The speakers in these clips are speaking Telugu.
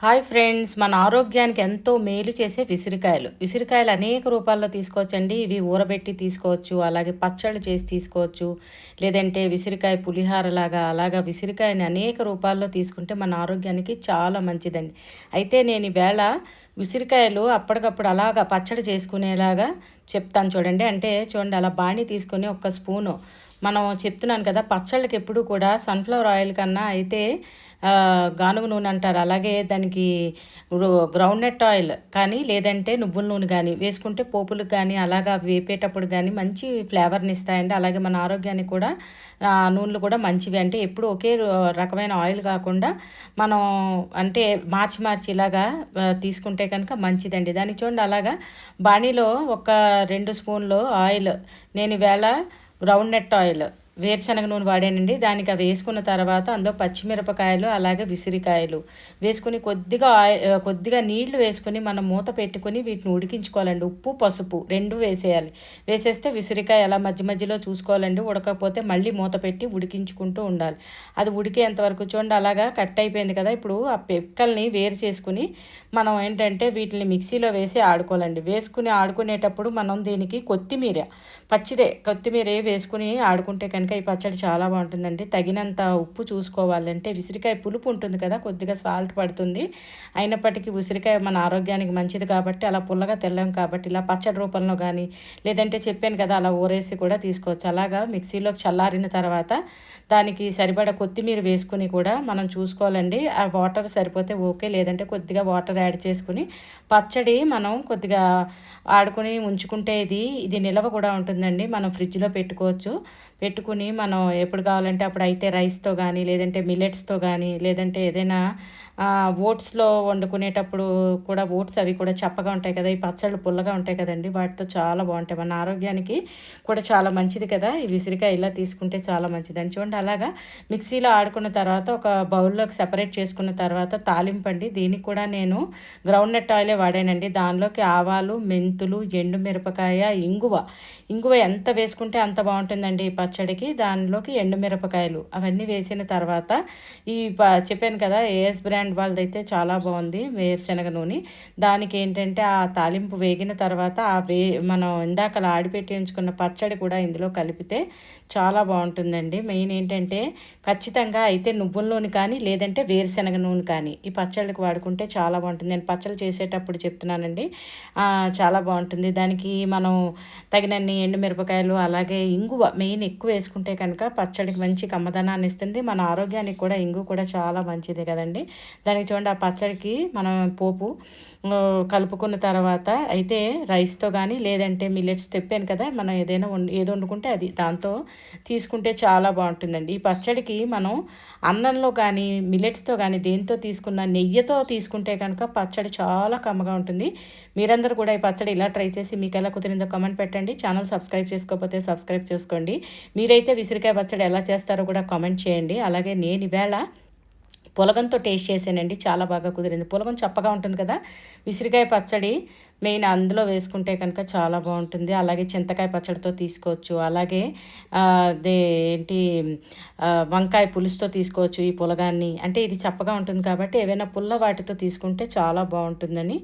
హాయ్ ఫ్రెండ్స్ మన ఆరోగ్యానికి ఎంతో మేలు చేసే విసిరికాయలు. విసిరికాయలు అనేక రూపాల్లో తీసుకోవచ్చండి. ఇవి ఊరబెట్టి తీసుకోవచ్చు అలాగే పచ్చళ్ళు చేసి తీసుకోవచ్చు లేదంటే విసిరికాయ పులిహారలాగా అలాగా విసిరికాయని అనేక రూపాల్లో తీసుకుంటే మన ఆరోగ్యానికి చాలా మంచిదండి. అయితే నేను ఈవేళ ఉసిరికాయలు అప్పటికప్పుడు అలాగా పచ్చడి చేసుకునేలాగా చెప్తాను చూడండి. అంటే చూడండి అలా బాణీ తీసుకొని ఒక స్పూను మనం చెప్తున్నాను కదా పచ్చళ్ళకి ఎప్పుడు కూడా సన్ఫ్లవర్ ఆయిల్ కన్నా అయితే గానుగ నూనె అంటారు. అలాగే దానికి గ్రౌండ్ నట్ ఆయిల్ కానీ లేదంటే నువ్వుల నూనె కానీ వేసుకుంటే పోపులకు కానీ అలాగా వేపేటప్పుడు కానీ మంచి ఫ్లేవర్ని ఇస్తాయండి. అలాగే మన ఆరోగ్యానికి కూడా నూనెలు కూడా మంచివి. అంటే ఎప్పుడు ఒకే రకమైన ఆయిల్ కాకుండా మనం అంటే మార్చి మార్చి ఇలాగా తీసుకుంటే కనుక మంచిదండి. దానికి చూడండి అలాగా బాణీలో ఒక రెండు స్పూన్లు ఆయిల్ నేను ఈవేళ గ్రౌండ్ నెట్ ఆయిల్ వేరుశనగ నూనె వాడానండి. దానికి అవి వేసుకున్న తర్వాత అందులో పచ్చిమిరపకాయలు అలాగే విసిరికాయలు వేసుకుని కొద్దిగా కొద్దిగా నీళ్ళు వేసుకుని మనం మూత పెట్టుకుని వీటిని ఉడికించుకోవాలండి. ఉప్పు పసుపు రెండు వేసేయాలి. వేసేస్తే విసిరికాయ అలా మధ్య మధ్యలో చూసుకోవాలండి. ఉడకపోతే మళ్ళీ మూత పెట్టి ఉడికించుకుంటూ ఉండాలి. అది ఉడికేంతవరకు చూడండి అలాగా కట్ అయిపోయింది కదా. ఇప్పుడు ఆ పెక్కల్ని వేరు చేసుకుని మనం ఏంటంటే వీటిని మిక్సీలో వేసి ఆడుకోవాలండి. వేసుకుని ఆడుకునేటప్పుడు మనం దీనికి కొత్తిమీర పచ్చిదే కొత్తిమీర వేసుకుని ఆడుకుంటే కనుక ఈ పచ్చడి చాలా బాగుంటుందండి. తగినంత ఉప్పు చూసుకోవాలంటే విసిరికాయ పులుపు ఉంటుంది కదా కొద్దిగా సాల్ట్ పడుతుంది. అయినప్పటికీ ఉసిరికాయ మన ఆరోగ్యానికి మంచిది కాబట్టి అలా పుల్లగా తెల్లం కాబట్టి ఇలా పచ్చడి రూపంలో కానీ లేదంటే చెప్పాను కదా అలా ఊరేసి కూడా తీసుకోవచ్చు. అలాగా మిక్సీలోకి చల్లారిన తర్వాత దానికి సరిపడ కొత్తిమీర వేసుకుని కూడా మనం చూసుకోవాలండి. ఆ వాటర్ సరిపోతే ఓకే లేదంటే కొద్దిగా వాటర్ యాడ్ చేసుకుని పచ్చడి మనం కొద్దిగా ఆడుకుని ఉంచుకుంటే ఇది ఇది నిల్వ కూడా ఉంటుందండి. మనం ఫ్రిడ్జ్లో పెట్టుకోవచ్చు. పెట్టుకుని మనం ఎప్పుడు కావాలంటే అప్పుడు అయితే రైస్తో కానీ లేదంటే మిల్లెట్స్తో కానీ లేదంటే ఏదైనా ఓట్స్లో వండుకునేటప్పుడు కూడా ఓట్స్ అవి కూడా చప్పగా ఉంటాయి కదా ఈ పచ్చళ్ళు పుల్లగా ఉంటాయి కదండి వాటితో చాలా బాగుంటాయి. మన ఆరోగ్యానికి కూడా చాలా మంచిది కదా ఈ విసిరికాయ ఇలా తీసుకుంటే చాలా మంచిది అని చూడండి అలాగా మిక్సీలో ఆడుకున్న తర్వాత ఒక బౌల్లోకి సెపరేట్ చేసుకున్న తర్వాత తాలింపండి దీనికి కూడా నేను గ్రౌండ్ నట్ ఆయిలే వాడానండి. దానిలోకి ఆవాలు మెంతులు ఎండు మిరపకాయ ఇంగువ. ఇంగువ ఎంత వేసుకుంటే అంత బాగుంటుందండి ఈ పచ్చడికి. దానిలోకి ఎండుమిరపకాయలు అవన్నీ వేసిన తర్వాత ఈ చెప్పాను కదా ఏఎస్ బ్రాండ్ వాళ్ళదైతే చాలా బాగుంది వేరుశనగ నూనె. దానికి ఏంటంటే ఆ తాలింపు వేగిన తర్వాత ఆ వే మనం ఇందాక ఆడిపెట్టి ఉంచుకున్న పచ్చడి కూడా ఇందులో కలిపితే చాలా బాగుంటుందండి. మెయిన్ ఏంటంటే ఖచ్చితంగా అయితే నువ్వుల నూనె కానీ లేదంటే వేరుశనగ నూనె కానీ ఈ పచ్చళ్ళకి వాడుకుంటే చాలా బాగుంటుంది. నేను పచ్చళ్ళు చేసేటప్పుడు చెప్తున్నానండి. చాలా బాగుంటుంది. దానికి మనం తగినన్ని ఎండుమిరపకాయలు అలాగే ఇంగువ మెయిన్ ఎక్కువ వేసుకుంటే కనుక పచ్చడికి మంచి కమ్మదనాన్ని ఇస్తుంది. మన ఆరోగ్యానికి కూడా ఇంగు కూడా చాలా మంచిది కదండి. దానికి చూడండి ఆ పచ్చడికి మనం పోపు కలుపుకున్న తర్వాత అయితే రైస్తో కానీ లేదంటే మిల్లెట్స్ తెప్పాను కదా మనం ఏదైనా ఏది వండుకుంటే అది దాంతో తీసుకుంటే చాలా బాగుంటుందండి. ఈ పచ్చడికి మనం అన్నంలో కానీ మిల్లెట్స్తో కానీ దేంతో తీసుకున్న నెయ్యితో తీసుకుంటే కనుక పచ్చడి చాలా కమ్మగా ఉంటుంది. మీరందరూ కూడా ఈ పచ్చడి ఇలా ట్రై చేసి మీకు ఎలా కుదిరిందో కమెంట్ పెట్టండి. ఛానల్ సబ్స్క్రైబ్ చేసుకోకపోతే సబ్స్క్రైబ్ చేసుకోండి. మీరైతే విసిరికాయ పచ్చడి ఎలా చేస్తారో కూడా కామెంట్ చేయండి. అలాగే నేను ఈవేళ పులగంతో టేస్ట్ చేసానండి చాలా బాగా కుదిరింది. పులగం చప్పగా ఉంటుంది కదా విసిరికాయ పచ్చడి మెయిన్ అందులో వేసుకుంటే కనుక చాలా బాగుంటుంది. అలాగే చింతకాయ పచ్చడితో తీసుకోవచ్చు. అలాగే ఏంటి వంకాయ పులుసుతో తీసుకోవచ్చు ఈ పులగాన్ని. అంటే ఇది చప్పగా ఉంటుంది కాబట్టి ఏవైనా పుల్ల వాటితో తీసుకుంటే చాలా బాగుంటుందని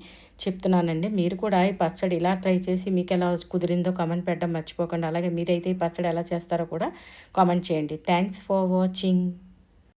చెప్తున్నానండి. మీరు కూడా ఈ పచ్చడి ఇలా ట్రై చేసి మీకు ఎలా కుదిరిందో కామెంట్ పెట్టడం మర్చిపోకండి. అలాగే మీరైతే ఈ పచ్చడి ఎలా చేస్తారో కూడా కామెంట్ చేయండి. Thanks for watching.